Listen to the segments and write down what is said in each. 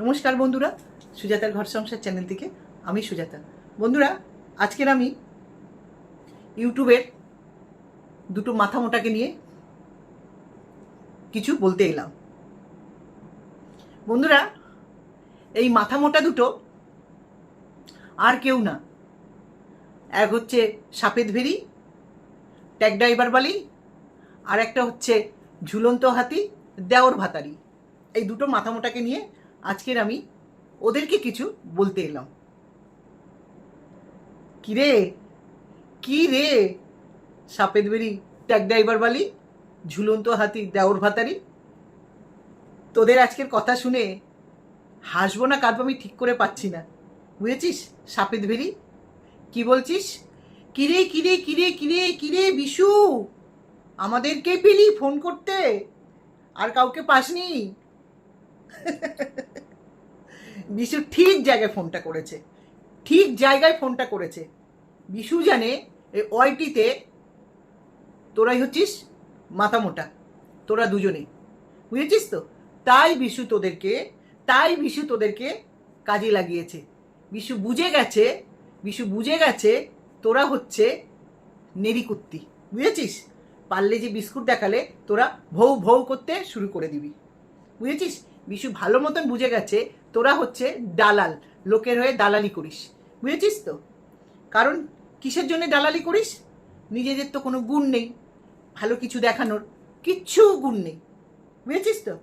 নমস্কার বন্ধুরা, সুজাতার ঘর সংসার চ্যানেল থেকে আমি সুজাতা। বন্ধুরা, আজকের আমি ইউটিউবের দুটো মাথা মোটাকে নিয়ে কিছু বলতে এলাম। বন্ধুরা, এই মাথা মোটা দুটো আর কেউ না। এক হচ্ছে সাপেদ ভেরি ট্যাগ ড্রাইভার বালি, আর একটা হচ্ছে ঝুলন্ত হাতি, দেওর ভাতারি। এই দুটো মাথা মোটাকে নিয়ে আজকের আমি ওদেরকে কিছু বলতে এলাম। কি রে কি রে সাপেদ বেরি ট্যাগ ড্রাইভার বালি, ঝুলন্ত হাতি, দেওর ভাতারি। তোদের আজকের কথা শুনে হাসবো না কাঁদবো আমি ঠিক করে পাচ্ছি না। বুঝেছিস? সাপেদ ভেরি কি বলছিস? কিরে কিরে কিরে কিরে কিরে, বিশু? আমাদেরকে পেলি ফোন করতে। আর কাউকে পাসনি? বিশু ঠিক জায়গায় ফোনটা করেছে। ঠিক জায়গায় ফোনটা করেছে। বিশু জানে এই ওয়াইটিতে তোরাই হচ্ছিস মাথা মোটা তোরা দুজনে বুঝেছিস তো? তাই বিশু তোদেরকে, তাই বিশু তোদেরকে কাজে লাগিয়েছে। বিশু বুঝে গেছে, বিশু বুঝে গেছে তোরা হচ্ছে নেরিকুত্তি বুঝেছিস? পারলে যে বিস্কুট দেখালে তোরা ভৌ ভৌ করতে শুরু করে দিবি। বুঝেছিস? বিশু ভালো মতন বুঝে গেছে, তোরা হচ্ছে দালাল, লোকের হয়ে দালালি করিস। বুঝেছিস তো? কারণ কিসের জন্য দালালি করিস? নিজেদের তো কোনো গুণ নেই, ভালো কিছু দেখানোর কিচ্ছু গুণ নেই। বুঝেছিস তো?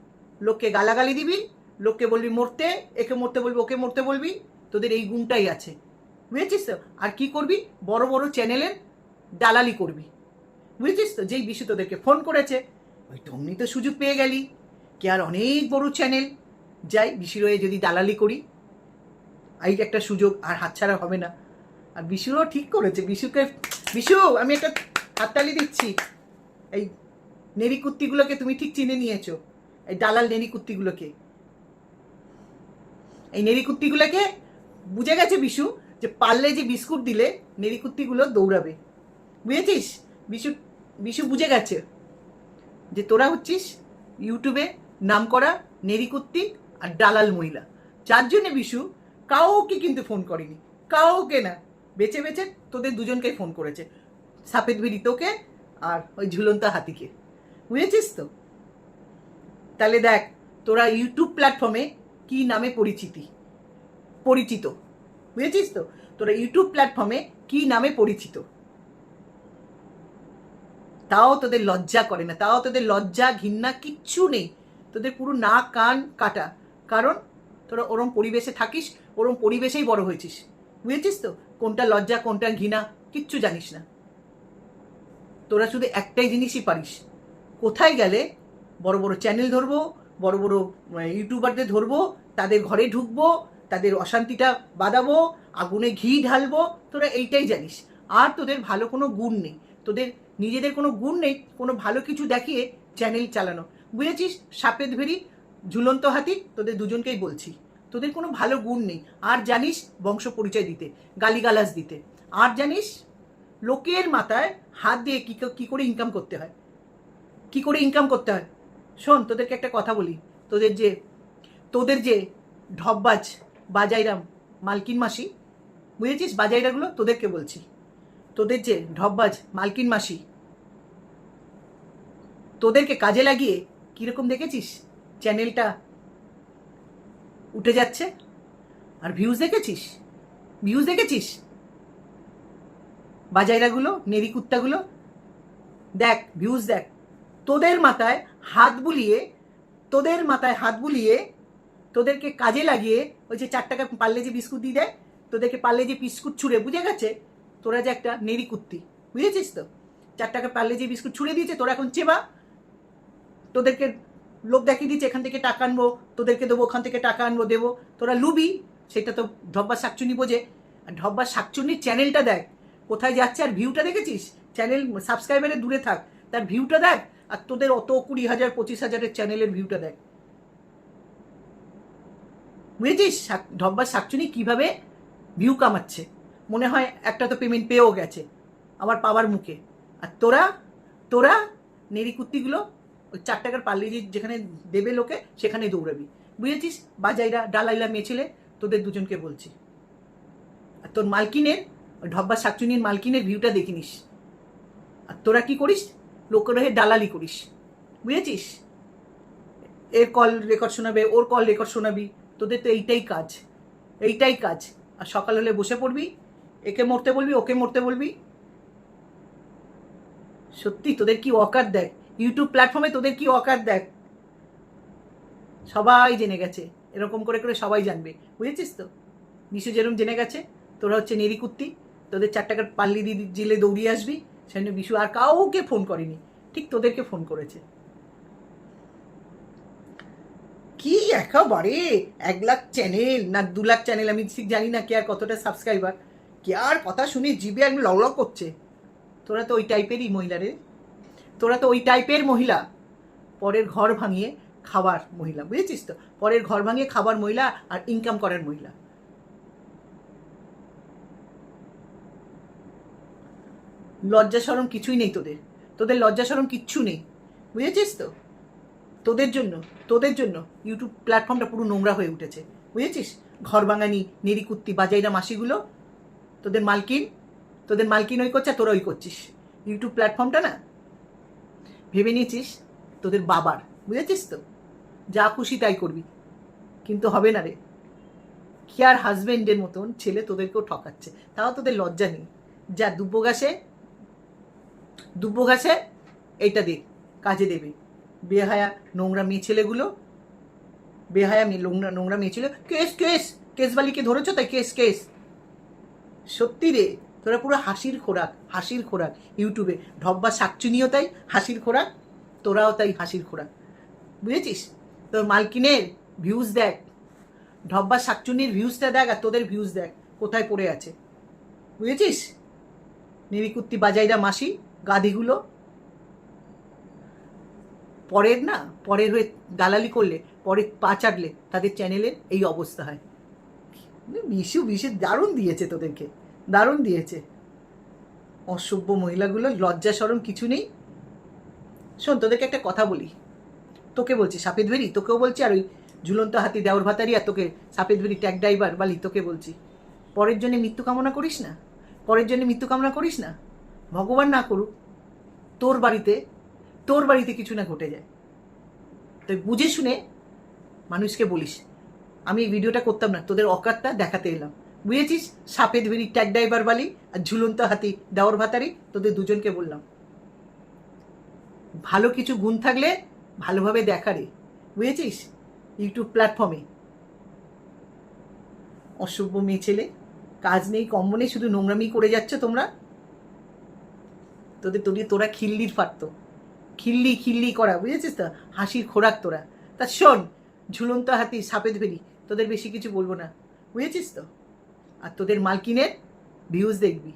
লোককে গালাগালি দিবি, লোককে বলবি মরতে, একে মরতে বলবি, ওকে মরতে বলবি, তোদের এই গুণটাই আছে। বুঝেছিস তো? আর কি করবি? বড় বড় চ্যানেলের দালালি করবি। বুঝেছিস তো? যেই বিশু তোদেরকে ফোন করেছে, ওই তো সুযোগ পেয়ে গেলি। কি আর অনেক বড় চ্যানেল যাই বিশির হয়ে যদি দালালি করি এই একটা সুযোগ আর হাতছাড়া হবে না। আর বিশুরও ঠিক করেছে, বিশুকে, বিশু, আমি একটা হাততালি দিচ্ছি। এই নেরিকুত্তিগুলোকে তুমি ঠিক চিনে নিয়েছো, এই দালাল নেরিকুত্তিগুলোকে এই নেরিকুত্তিগুলোকে বুঝে গেছে বিশু যে পারলে যে বিস্কুট দিলে নেরিকুত্তিগুলো দৌড়াবে। বুঝেছিস? বিশু বিশু বুঝে গেছে যে তোরা হচ্ছিস ইউটিউবে নাম করা নেরিকুত্তি আর দালাল মহিলা। যার জন্য বিশু, কাউকে কিন্তু ফোন করেনি। কাউকে না। বেছে বেছে তোদের দুজনকে ফোন করেছে। সাপেদ বিড়ি তোকে আর ওই ঝুলন্ত হাতিকে। বুঝেছিস তো? তাহলে দেখ, তোরা ইউটিউব প্ল্যাটফর্মে কি নামে পরিচিতি? পরিচিত। বুঝেছিস তো? তোরা ইউটিউব প্ল্যাটফর্মে কি নামে পরিচিত? তাও তোদের লজ্জা করে না। তাও তোদের লজ্জা, ঘৃণা কিচ্ছু নেই। তোদের পুরো নাক, কান কাটা। কারণ তোরা ওরম পরিবেশে থাকিস, ওরম পরিবেশেই বড় হয়েছিস। বুঝেছিস তো? কোনটা লজ্জা, কোনটা ঘৃণা, কিচ্ছু জানিস না। তোরা শুধু একটাই জিনিসই পারিস। কোথায় গেলে বড় বড় চ্যানেল ধরবো, বড় বড় ইউটিউবারদের ধরবো, তাদের ঘরে ঢুকবো, তাদের অশান্তিটা বাঁধাবো, আগুনে ঘি ঢালবো, তোরা এইটাই জানিস। আর তোদের ভালো কোনো গুণ নেই। তোদের নিজেদের কোনো গুণ নেই, কোনো ভালো কিছু দেখিয়ে চ্যানেল চালানো। বুঝেছিস? সাপেদ ভেরি ঝুলন্ত হাতি, তোদের দুজনকেই বলছি। তোদের কোনো ভালো গুণ নেই। আর জানিস বংশ পরিচয় দিতে, গালিগালাজ দিতে। আর জানিস লোকের মাথায় হাত দিয়ে কী কী করে ইনকাম করতে হয়? কি করে ইনকাম করতে হয়? শোন, তোদেরকে একটা কথা বলি। তোদের যে তোদের যে ঢপবাজ বাজাইরাম মালকিন মাসি, বুঝেছিস? বাজাইরাগুলো তোদেরকে বলছি। তোদের যে ঢপবাজ মালকিন মাসি, তোদেরকে কাজে লাগিয়ে কীরকম দেখেছিস? চ্যানেলটা উঠে যাচ্ছে। আর ভিউজ দেখেছিস? ভিউজ দেখেছিস? বাজাইরাগুলো নেরি কুত্তাগুলো? দেখ ভিউজ দেখ। তোদের মাথায় হাত বুলিয়ে, তোদের মাথায় হাত বুলিয়ে, তোদেরকে কাজে লাগিয়ে ওই যে চার টাকা পারলে যে বিস্কুট দিয়ে দেয়, তোদেরকে পারলে যে বিস্কুট ছুঁড়ে, বুঝে গেছে? তোরা যে একটা নেরি কুত্তি, বুঝেছিস তো? চার টাকা পারলে যে বিস্কুট ছুঁড়ে দিয়েছে, তোরা এখন চেবা। তোদেরকে লোক দেখিয়ে দিচ্ছে এখান থেকে টাকা আনব, তোদেরকে দেবো, ওখান থেকে টাকা আনব, দেবো। তোরা লুবি, সেটা তো ঢব্বা শাকচুনি বোঝে। আর ঢব্বা শাকচুনির চ্যানেলটা দেখ, কোথায় যাচ্ছে আর ভিউটা দেখেছিস? চ্যানেল সাবস্ক্রাইবারে দূরে থাক, তার ভিউটা দেখ, আর তোদের অত কুড়ি হাজার, পঁচিশ হাজারের চ্যানেলের ভিউটা দেখ। বুঝেছিস? ঢব্বার শাকচুনি কীভাবে ভিউ কামাচ্ছে? মনে হয় একটা তো পেমেন্ট পেয়েও গেছে আবার পাওয়ার মুখে। আর তোরা তোরা নেরিকুত্তিগুলো ওই চার টাকার পাল্লি যেখানে দেবে লোকে সেখানে দৌড়াবি। বুঝেছিস? বাজাইরা, ডালাইলা মেয়ে ছেলে তোদের দুজনকে বলছি। আর তোর মালকিনের ঢব্বা শাকচুনির মালকিনের ভিউটা দেখিনিস। আর তোরা কি করিস? লোকের হয়ে দালালি করিস। বুঝেছিস? এর কল রেকর্ড শোনাবে, ওর কল রেকর্ড শোনাবি। তোদের তো এইটাই কাজ। এইটাই কাজ। আর সকাল হলে বসে পড়বি, একে মরতে বলবি, ওকে মরতে বলবি। সত্যি, তোদের কি অকার দেখ ইউটিউব প্ল্যাটফর্মে তোদের কি অকার দেখ? সবাই জেনে গেছে। এরকম করে করে সবাই জানবে। বুঝেছিস তো? নিশু যেরকম জেনে গেছে, তোরা হচ্ছে নেরিকুত্তি তোদের চার টাকার পাল্লি দিদি জেলে দৌড়িয়ে আসবি। সেজন্য বিশু আর কাউকে ফোন করেনি। ঠিক তোদেরকে ফোন করেছে। কি একেবারে? এক লাখ চ্যানেল না দু লাখ চ্যানেল আমি ঠিক জানি না কে আর কতটা সাবস্ক্রাইবার কে আর কথা শুনে জিভে একদম লক করছে। তোরা তো ওই টাইপেরই মহিলা রে। তোরা তো ওই টাইপের মহিলা। পরের ঘর ভাঙিয়ে খাবার মহিলা, বুঝেছিস তো? পরের ঘর ভাঙিয়ে খাবার মহিলা আর ইনকাম করার মহিলা। লজ্জা সরম কিছুই নেই তোদের। তোদের লজ্জা সরম কিচ্ছু নেই, বুঝেছিস তো? তোদের জন্য তোদের জন্য ইউটিউব প্ল্যাটফর্মটা পুরো নোংরা হয়ে উঠেছে, বুঝেছিস? ঘর বাঙানি নেরিকুত্তি, বাজাইরা মাসিগুলো, তোদের মালকিন তোদের মালকিন ওই করছে তোরা ওই করছিস। ইউটিউব প্ল্যাটফর্মটা না ভেবে নিয়েছিস? তোদের বাবার, বুঝেছিস তো? যা খুশি তাই করবি। কিন্তু হবে না রে। কি আর হাজবেন্ডের মতন ছেলে তোদেরকেও ঠকাচ্ছে? তাও তোদের লজ্জা নেই। যা দুব্বো ঘাসে দুব্বো ঘাসে এইটা দে, কাজে দেবে। বেহায়া নোংরা মেয়ে ছেলেগুলো, বেহায়া মেয়ে নোংরা নোংরা মেয়ে ছেলে কেস কেস, কেসবালিকে ধরেছ তাই কেস কেস। সত্যি রে। তোরা পুরো হাসির খোরাক হাসির খোরাক। ইউটিউবে ঢব্বা শাকচুনিও তাই, হাসির খোরাক, তোরাও তাই হাসির খোরাক। বুঝেছিস? তোর মালকিনের ভিউজ দেখ। ঢব্বা শাকচুনির ভিউজটা দেখ আর তোদের ভিউজ দেখ, কোথায় পড়ে আছে। বুঝেছিস? নিরিকুত্তি বাজাইরা মাসি, গাদিগুলো। পরের না, পরের হয়ে দালালি করলে পরে পা চাটলে তাদের চ্যানেলের এই অবস্থা হয়। বিশু বিশে দারুণ দিয়েছে তোদেরকে। দারুণ দিয়েছে। অসভ্য মহিলাগুলো, লজ্জা সরম কিছু নেই। শোন, তোদেরকে একটা কথা বলি। তোকে বলছি সাপেদ ভেরি, তোকেও বলছি, আর ওই ঝুলন্ত হাতি, দেওর ভাতারি আর তোকে সাপেদ ভেরি, ট্যাগ ড্রাইভার, বালি, তোকে বলছি। পরের জন্য মৃত্যু কামনা করিস না? পরের জন্য মৃত্যু কামনা করিস না? ভগবান না করুক, তোর বাড়িতে তোর বাড়িতে কিছু না ঘটে যায়। তাই বুঝে শুনে মানুষকে বলিস। আমি এই ভিডিওটা করতাম না, তোদের অকাতটা দেখাতে এলাম। বুঝেছিস? সাপেদ ভেরি ট্যাগ ড্রাইভার বালি, আর ঝুলন্ত হাতি, দেওর ভাতারি, তোদের দুজনকে বললাম। ভালো কিছু গুণ থাকলে ভালোভাবে দেখা রে, বুঝেছিস? ইউটিউব প্ল্যাটফর্মে অসভ্য মেয়ে ছেলে, কাজ নেই কম্ব নেই, শুধু নোংরামি করে যাচ্ছ তোমরা। তোদের তোদের তোরা খিল্লির ফাটত খিল্লি খিল্লি করা, বুঝেছিস তো? হাসির খোরাক তোরা। তা শোন, ঝুলন্ত হাতি সাপেদ ভেরি তোদের বেশি কিছু বলব না, বুঝেছিস তো? আর তোদের মালকিনের ভিউজ দেখবি।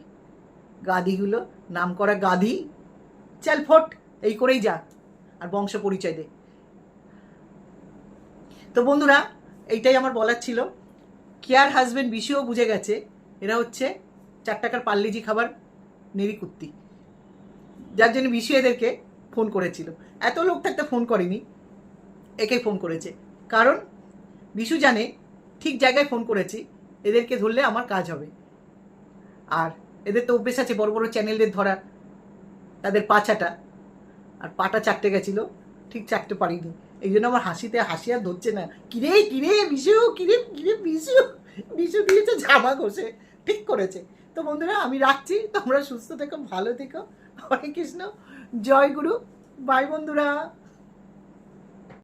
গাদিগুলো নাম করা গাদি চাল ফট, এই করেই যা, আর বংশ পরিচয় দে। তো বন্ধুরা, এইটাই আমার বলার ছিল। কেয়ার হাজবেন্ড বিশিও বুঝে গেছে, এরা হচ্ছে চার টাকার পাল্লিজি খাবার নেরিকুত্তি যার জন্য বিশু এদেরকে ফোন করেছিল। এত লোক থাকতে ফোন করেনি একে ফোন করেছে। কারণ, বিশু জানে, ঠিক জায়গায় ফোন করেছি এদেরকে ধরলে আমার কাজ হবে। আর এদের তো অভ্যেস আছে বড় বড় চ্যানেলদের ধরা তাদের পাছাটা আর পাটা চারটে গেছিল। ঠিক চারটে পারিনি। এই জন্য আমার হাসিতে হাসি আর ধরছে না। কিরে কিরে বিশু কিরে কিরে বিশু বিশু দিয়েছে জামা ঘষে। ঠিক করেছে। তো বন্ধুরা, আমি রাখছি। তোমরা সুস্থ থেকো, ভালো থেকো। হরে কৃষ্ণ। জয় গুরু। বাই বন্ধুরা।